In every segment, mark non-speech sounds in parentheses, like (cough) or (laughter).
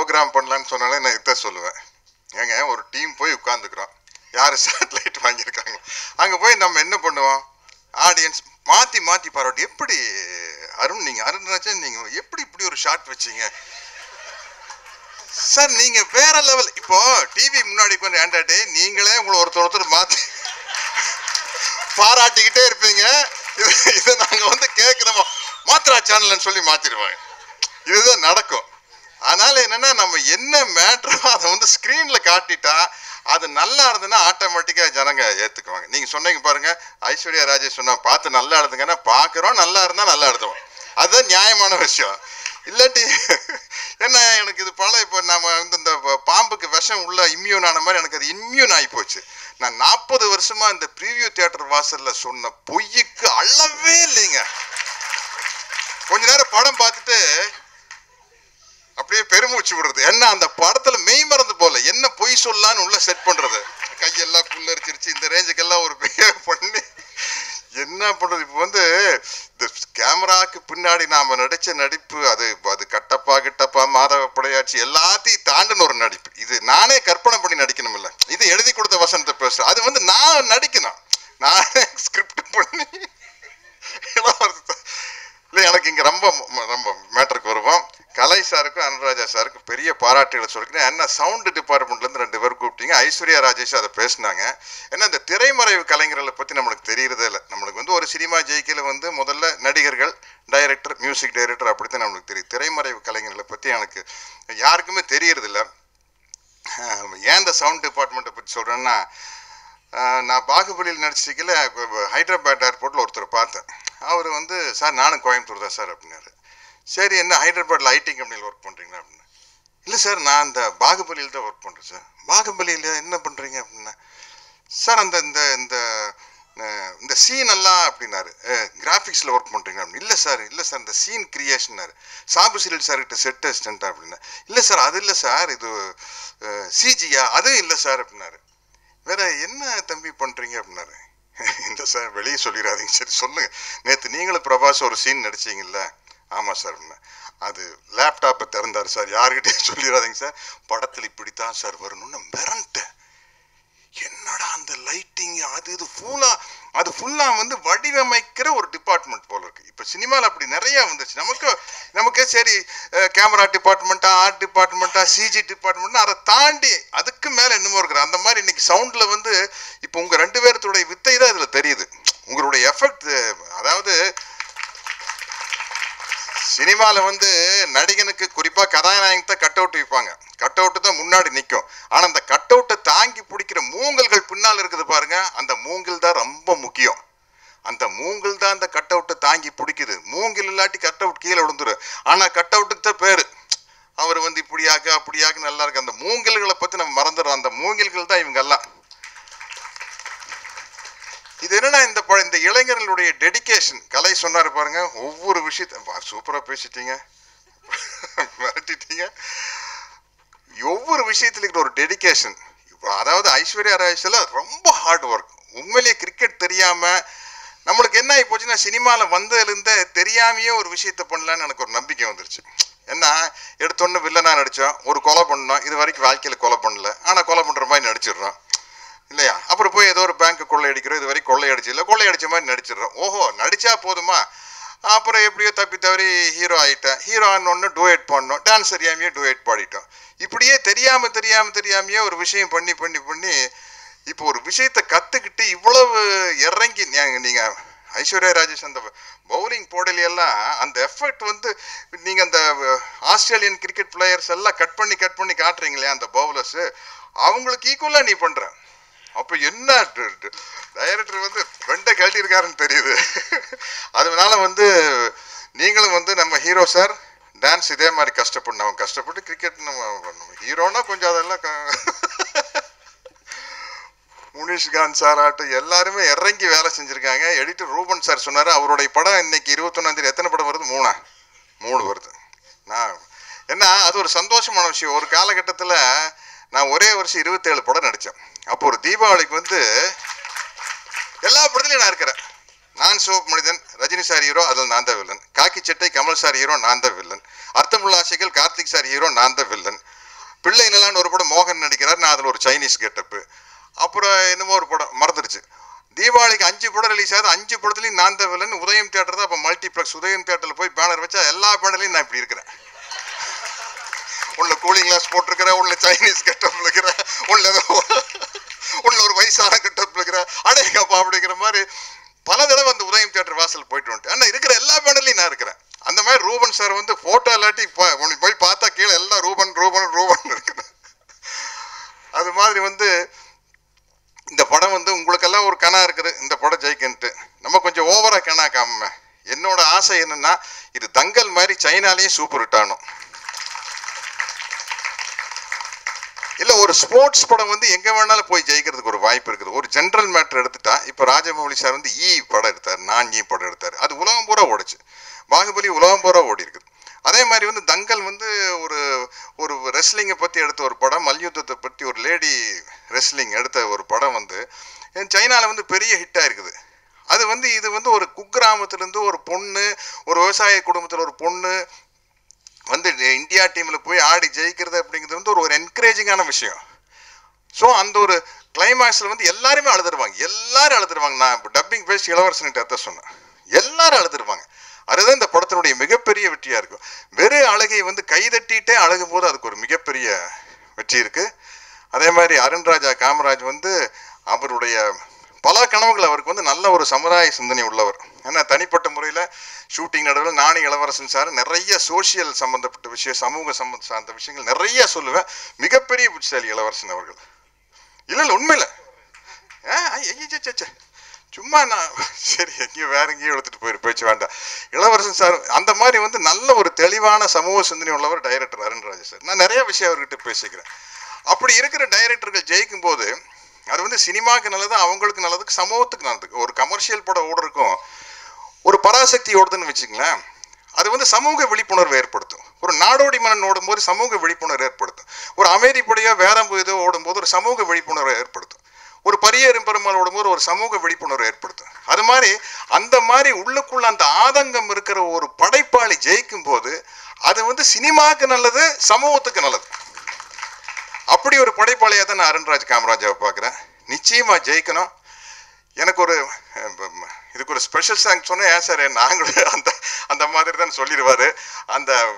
Program பண்ணலான்னு சொன்னாலே நான் இதை சொல்லுவேன். ஏங்க ஒரு டீம் போய் உட்காந்துக்கிறோம் யார் சேட்டலைட் வாங்கியிருக்காங்க? அங்கே போய் நம்ம என்ன பண்ணுவோம்? ஆடியன்ஸ் மாற்றி மாற்றி பாராட்டி எப்படி அருண் நீங்கள் அருண்ராஜன் நீங்கள் எப்படி இப்படி ஒரு ஷாட் வச்சீங்க? சார் நீங்கள் வேற லெவல் இப்போ டிவி முன்னாடி உட்காந்து ஏண்டாட்டி நீங்களே உங்களை ஒருத்தர் ஒருத்தர் மாற்றி பாராட்டிக்கிட்டே இருப்பீங்க. இதை நாங்கள் வந்து கேட்குறோமோ மாத்திரா சேனல்னு சொல்லி மாற்றிடுவாங்க இதுதான் நடக்கும். அதனால் என்னென்னா நம்ம என்ன மேட்ரோ அதை வந்து ஸ்க்ரீனில் காட்டிட்டா அது நல்லா இருந்ததுன்னா ஆட்டோமேட்டிக்காக ஜனங்க ஏற்றுக்குவாங்க நீங்கள் சொன்னீங்க பாருங்கள் ஐஸ்வர்யா ராஜேஷ் சொன்னால் பார்த்து நல்லா எழுதுங்கன்னா பார்க்குறோம் நல்லா இருந்தால் நல்லா எழுதுவோம். அதுதான் நியாயமான விஷயம். இல்லாட்டி என்ன எனக்கு இது பல இப்போ நம்ம வந்து இந்த பாம்புக்கு விஷம் உள்ள இம்யூன் ஆன மாதிரி எனக்கு அது இம்யூன் ஆகி போச்சு. நான் நாற்பது வருஷமாக இந்த ப்ரீவியூ தியேட்டர் வாசல்ல சொன்ன பொய்யுக்கு அளவே இல்லைங்க. கொஞ்ச நேரம் படம் பார்த்துட்டு அப்படியே பெருமூச்சு விடுறது. என்ன அந்த படத்துல மெய் மறந்து போல. என்ன பொய் சொல்லான்னு உள்ள செட் பண்றது. கையெல்லாம் புல்லரிச்சிருச்சு இந்த ரேஞ்சுக்கெல்லாம் ஒரு பெரிய பண்ணி. என்ன பண்றது? இப்போ வந்து இந்த கேமராக்கு பின்னாடி நாம நடிச்ச நடிப்பு அது அது கட்டப்பா கிட்டப்பா மாதவ படையாட்சி எல்லாத்தையும் தாண்டின ஒரு நடிப்பு. இது நானே கற்பனை பண்ணி நடிக்கணும் இல்ல இது எழுதி கொடுத்த வசனத்தை பேசுறேன். அது வந்து நான் நடிக்கணும். நானே ஸ்கிரிப்ட் பண்ணி. இல்லை எனக்கு இங்கே ரொம்ப ம- ரொம்ப மேட்டருக்கு வருவோம் கலை சாருக்கும் அனுராஜா சாருக்கும் பெரிய பாராட்டுகளை சொல்லிக்கிறேன். என்ன சவுண்டு டிபார்ட்மெண்ட்லேருந்து ரெண்டு பேர் கூப்பிட்டீங்க. ஐஸ்வர்யா ராஜேஷ் அதை பேசினாங்க. ஏன்னா இந்த திரைமறைவு கலைஞர்களை பற்றி நம்மளுக்கு தெரியறதே இல்லை. நம்மளுக்கு வந்து ஒரு சினிமா ஜெயிக்கையில் வந்து முதல்ல நடிகர்கள் டைரக்டர் மியூசிக் டைரக்டர் அப்படி தான் நம்மளுக்கு தெரியும். திரைமறைவு கலைஞர்களை பற்றி எனக்கு யாருக்குமே தெரியறதில்ல ஏன் இந்த சவுண்ட் டிபார்ட்மெண்ட்டை பற்றி சொல்கிறேன்னா நான் பாகுபலியில் நடிச்சிக்கல ஹைதராபாத் ஏர்போர்ட்டில் ஒருத்தர் பார்த்தேன். அவர் வந்து சார் நானும் கோயம்புத்தூர் தான் சார் அப்படின்னாரு. சரி என்ன ஹைதராபாத்தில் ஐடி கம்பெனியில் ஒர்க் பண்ணுறீங்களா அப்படின்னு. இல்லை சார் நான் அந்த பாகுபலியில் தான் ஒர்க் பண்ணுறேன் சார் பாகுபலியில் என்ன பண்ணுறீங்க அப்படின்னா. சார் அந்த இந்த இந்த இந்த சீன் எல்லாம் அப்படின்னாரு. கிராஃபிக்ஸில் ஒர்க் பண்ணுறீங்க அப்படின்னு. இல்லை சார் இல்லை சார் இந்த சீன் கிரியேஷன்னாரு சாபு சிலில் சார் கிட்ட செட் அசிஸ்டன்ட் அப்படின்னா. இல்லை சார் அது இல்லை சார் இது சிஜியா அதுவும் இல்லை சார் அப்படின்னாரு. வேற என்ன தம்பி பண்ணுறீங்க அப்படின்னாரு. இந்த சார் வெளியே சொல்லிடாதீங்க சரி சொல்லுங்கள் நேற்று நீங்களும் பிரபாஸ் ஒரு சீன் நடிச்சிங்கல்ல? ஆமாம் சார் அது லேப்டாப்பை திறந்தார் சார். யாருக்கிட்டையும் (laughs) சொல்லிடாதீங்க சார். படத்தில் இப்படித்தான் சார் வரணும்னு மிரண்டேன். என்னடா அந்த லைட்டிங் அது இது ஃபுல்லாக அது ஃபுல்லாக வந்து வடிவமைக்கிற ஒரு டிபார்ட்மெண்ட் போல இருக்குது இப்போ சினிமாவில் அப்படி நிறையா வந்துருச்சு. நமக்கு நமக்கே சரி கேமரா டிபார்ட்மெண்ட்டா ஆர்ட் டிபார்ட்மெண்ட்டா சிஜி டிபார்ட்மெண்ட்னா அதை தாண்டி அதுக்கு மேலே என்னமோ இருக்கிற அந்த மாதிரி இன்னைக்கு சவுண்டில் வந்து இப்போ உங்கள் ரெண்டு பேர்த்துடைய வித்தை தான் இதில் தெரியுது. உங்களுடைய எஃபெக்ட் அதாவது சினிமாவில் வந்து நடிகனுக்கு குறிப்பாக கதாநாயகத்தை கட் அவுட் வைப்பாங்க. கட் அவுட்டு தான் முன்னாடி நிற்கும் ஆனால் அந்த கட் அவுட்டை தாங்கி பிடிக்கிற மூங்கல்கள் பின்னால் இருக்குது பாருங்க. அந்த மூங்கில் தான் ரொம்ப முக்கியம். அந்த மூங்கில் தான் அந்த கட் அவுட்டை தாங்கி பிடிக்குது. மூங்கில் இல்லாட்டி கட் அவுட் கீழே விழுந்துரும். ஆனால் கட் அவுட்டுக்கு தான் பேர். அவர் வந்து இப்படியாக அப்படியாக நல்லா இருக்கு. அந்த மூங்கில்களை பற்றி நம்ம மறந்துடுறோம். அந்த மூங்கில்கள் தான் இவங்கெல்லாம். இது என்னன்னா இந்த இந்த இளைஞர்களுடைய டெடிகேஷன் கலை சொன்னார் பாருங்க ஒவ்வொரு விஷயத்த சூப்பராக பேசிட்டீங்க. மிரட்டிட்டீங்க. ஒவ்வொரு விஷயத்துலையும் இருக்கிற ஒரு டெடிகேஷன் அதாவது ஐஸ்வர்யா ராஜேஷில் ரொம்ப ஹார்ட் ஒர்க் உண்மையிலேயே கிரிக்கெட் தெரியாமல் நம்மளுக்கு என்ன ஆகி போச்சுன்னா சினிமாவில் வந்ததுலேருந்தே தெரியாமையே ஒரு விஷயத்த பண்ணலான்னு எனக்கு ஒரு நம்பிக்கை வந்துருச்சு. என்ன எடுத்தோன்னு வில்லனா நடித்தோம் ஒரு கொலை பண்ணோம் இது வரைக்கும் வாழ்க்கையில் கொலை பண்ணல. ஆனால் கொலை பண்ணுற மாதிரி நடிச்சிடுறோம். இல்லையா? அப்புறம் போய் ஏதோ ஒரு பேங்க் கொள்ளையடிக்கிறோம். இது வரைக்கும் கொள்ளையடிச்சு இல்லை கொள்ளையடிச்ச மாதிரி நடிச்சிடுறோம். ஓஹோ நடிச்சா போதுமா? அப்புறம் எப்படியோ தப்பி தவறி ஹீரோ ஆயிட்டேன். ஹீரோ ஒன்று டூயட் பண்ணோம். டான்ஸ் தெரியாமையே டூயட் பாடிட்டோம். இப்படியே தெரியாமல் தெரியாமல் தெரியாமையே ஒரு விஷயம் பண்ணி பண்ணி பண்ணி இப்போ ஒரு விஷயத்தை கற்றுக்கிட்டு இவ்வளவு இறங்கி நீங்கள் ஐஸ்வர்யா ராஜேஷ் அந்த பவுலிங் போடலையெல்லாம் அந்த எஃபெக்ட் வந்து நீங்கள் அந்த ஆஸ்திரேலியன் கிரிக்கெட் பிளேயர்ஸ் எல்லாம் கட் பண்ணி கட் பண்ணி காட்டுறீங்களே அந்த பவுலர்ஸு அவங்களுக்கு ஈக்குவலாக நீ பண்ணுற அப்ப என்ன டைரக்டர் வந்து வெண்டை கழட்டியிருக்காருன்னு தெரியுது. அதனால வந்து நீங்களும் வந்து நம்ம ஹீரோ சார் டான்ஸ் இதே மாதிரி கஷ்டப்படணும் அவன் கஷ்டப்பட்டு கிரிக்கெட் நம்ம பண்ணணும் ஹீரோனா கொஞ்சம் அதெல்லாம் க- முனிஷ்காந்த் சார் ஆட்டும் எல்லாருமே இறங்கி வேலை செஞ்சிருக்காங்க. எடிட்டர் ரூபன் சார் சொன்னார் அவருடைய படம் இன்னைக்கு இருபத்தொன்னாந்தேதி எத்தனை படம் வருது? மூணா. மூணு வருது. நான் என்ன அது ஒரு சந்தோஷமான விஷயம். ஒரு காலகட்டத்தில் நான் ஒரே வருஷம் இருபத்தேழு படம் நடித்தேன் அப்போ ஒரு தீபாவளிக்கு வந்து எல்லா படத்துலையும் நான் இருக்கிறேன். நான் சிவப்பு மனிதன் ரஜினி சார் ஹீரோ அதில் நான் தான் வில்லன் காக்கி சட்டை கமல் சார் ஹீரோ நான் தான் வில்லன் அர்த்தமுள்ள ஆசைகள் கார்த்திக் சார் ஹீரோ நான் தான் வில்லன் பிள்ளை நிலான்னு ஒரு படம் மோகன் நடிக்கிறார் நான் அதில் ஒரு சைனீஸ் கெட்டப்பு அப்புறம் என்னமோ ஒரு படம் மறந்துடுச்சு தீபாவளிக்கு அஞ்சு படம் ரிலீஸ் ஆகுது அஞ்சு படத்துலையும் நான் தான் வில்லன் உதயம் தேட்டர் தான் அப்போ மல்டிப்ளெக்ஸ் உதயம் தேட்டரில் போய் பேனர் வச்சா எல்லா பேனர்லையும் நான் இப்படி இருக்கிறேன். உள்ள கூலிங் கிளாஸ் போட்டிருக்கிற உள்ள சைனீஸ் கெட்டப் இருக்கிறேன் உள்ள உள்ள ஒரு வயசான கெட்டப் இருக்கிற அடேங்கப்பா அப்படிங்கிற மாதிரி பல தடவை அந்த உதயம் தியேட்டர் வாசல் போயிட்டு வந்துட்டு ஆனால் இருக்கிற எல்லா பேனர்லையும் நான் இருக்கிறேன். அந்த மாதிரி ரூபன் சார் வந்து ஃபோட்டோ இல்லாட்டி போய் பார்த்தா கீழே எல்லாம் ரூபன் ரூபன் ரூபன் இருக்குது அது மாதிரி வந்து இந்த படம் வந்து உங்களுக்கெல்லாம் ஒரு கணா இருக்குது. இந்த படம் ஜெயிக்கன்ட்டு. நம்ம கொஞ்சம் ஓவராக கணா காம என்னோட ஆசை என்னன்னா இது தங்கல் மாதிரி சைனாலேயும் சூப்பர் ஹிட் ஆகணும். இல்லை ஒரு ஸ்போர்ட்ஸ் படம் வந்து எங்கே வேணாலும் போய் ஜெயிக்கிறதுக்கு ஒரு வாய்ப்பு இருக்குது. ஒரு ஜென்ரல் மேட்ரு எடுத்துட்டா இப்போ ராஜமௌலி சார் வந்து ஈ படம் எடுத்தார் நான் ஈ படம் எடுத்தார். அது உலகம் பூரா ஓடிச்சு. பாகுபலி உலகம் பூரா ஓடி இருக்குது. அதே மாதிரி வந்து தங்கல் வந்து ஒரு ஒரு ரெஸ்லிங்கை பற்றி எடுத்த ஒரு படம் மல்யுத்தத்தை பற்றி ஒரு லேடி ரெஸ்லிங் எடுத்த ஒரு படம் வந்து சைனாவில் வந்து பெரிய ஹிட்டாக இருக்குது அது வந்து இது வந்து ஒரு குக்கிராமத்துலேருந்து ஒரு பொண்ணு ஒரு விவசாய குடும்பத்தில் ஒரு பொண்ணு வந்து இந்தியா டீமில் போய் ஆடி ஜெயிக்கிறது அப்படிங்கிறது வந்து ஒரு என்கரேஜிங்கான விஷயம். ஸோ அந்த ஒரு கிளைமாக்ஸில் வந்து எல்லாருமே அழுதுருவாங்க. எல்லாரும் அழுதுருவாங்க. நான் டப்பிங் பேசி இளவரசன்கிட்ட அதான் சொன்னேன். எல்லாரும் அழுதுருவாங்க. அதுதான் இந்த படத்தினுடைய மிகப்பெரிய வெற்றியாக இருக்கும் வெறும் அழகை வந்து கைதட்டிகிட்டே அழகும் போது அதுக்கு ஒரு மிகப்பெரிய வெற்றி இருக்குது அதே மாதிரி அருண்ராஜா காமராஜ் வந்து அவருடைய பல கனவுகள் அவருக்கு வந்து நல்ல ஒரு சமுதாய சிந்தனை உள்ளவர். ஏன்னா தனிப்பட்ட முறையில் ஷூட்டிங் நடுவில் நானி இளவரசன் சார் நிறைய சோஷியல் சம்பந்தப்பட்ட விஷயம் சமூக சம்பந்த சார்ந்த விஷயங்கள் நிறைய சொல்லுவேன். மிகப்பெரிய புத்திசாலி இளவரசன் அவர்கள். இல்லை இல்லை உண்மையில். ஆ ஐய, சும்மா நான் சரி எங்கேயும் வேற எங்கேயும் எடுத்துட்டு போயிரு பேச்சு வேண்டாம். இளவரசன் சார் அந்த மாதிரி வந்து நல்ல ஒரு தெளிவான சமூக சிந்தனை உள்ளவர் டைரக்டர் அருண்ராஜ் சார். நான் நிறைய விஷயம் அவர்கிட்ட பேசிக்கிறேன். அப்படி இருக்கிற டைரக்டர்கள் ஜெயிக்கும் போது அது வந்து சினிமாவுக்கு நல்லது அவங்களுக்கு நல்லது சமூகத்துக்கு நல்லது. ஒரு கமர்ஷியல் படம் ஓடுறதுக்கும் ஒரு பராசக்தி ஓடுதுன்னு வச்சுங்களேன் அது வந்து சமூக விழிப்புணர்வு ஏற்படுத்தும். ஒரு நாடோடி மன்னன் ஓடும்போது சமூக விழிப்புணர்வு ஏற்படுத்தும். ஒரு அமைதிப்படையோ வேறம்பு இதோ ஓடும்போது ஒரு சமூக விழிப்புணர்வை ஏற்படுத்தும். ஒரு பரியேறும் பெருமாள் ஓடும்போது ஒரு சமூக விழிப்புணர்வு ஏற்படுத்தும். அது மாதிரி அந்த மாதிரி உள்ளுக்குள்ள அந்த ஆதங்கம் இருக்கிற ஒரு படைப்பாளி ஜெயிக்கும் போது அது வந்து சினிமாவுக்கு நல்லது சமூகத்துக்கு நல்லது. அப்படி ஒரு படைப்பாளையாக தான் நான் அருண்ராஜ் காமராஜாவை பார்க்குறேன். நிச்சயமாக ஜெயிக்கணும். எனக்கு ஒரு இதுக்கு ஒரு ஸ்பெஷல் சாங் சொன்னேன் ஏன் சார் நாங்களும் அந்த அந்த மாதிரி தான் சொல்லிடுவார். அந்த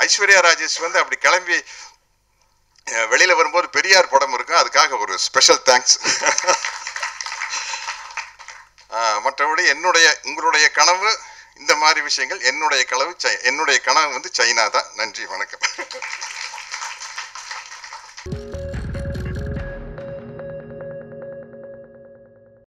ஐஸ்வர்யா ராஜேஷ் வந்து அப்படி கிளம்பி வெளியில் வரும்போது பெரியார் படம் இருக்கும். அதுக்காக ஒரு ஸ்பெஷல் தேங்க்ஸ் மற்றபடி என்னுடைய உங்களுடைய கனவு இந்த மாதிரி விஷயங்கள் என்னுடைய கனவு சை- என்னுடைய கனவு வந்து சைனா தான். நன்றி வணக்கம்.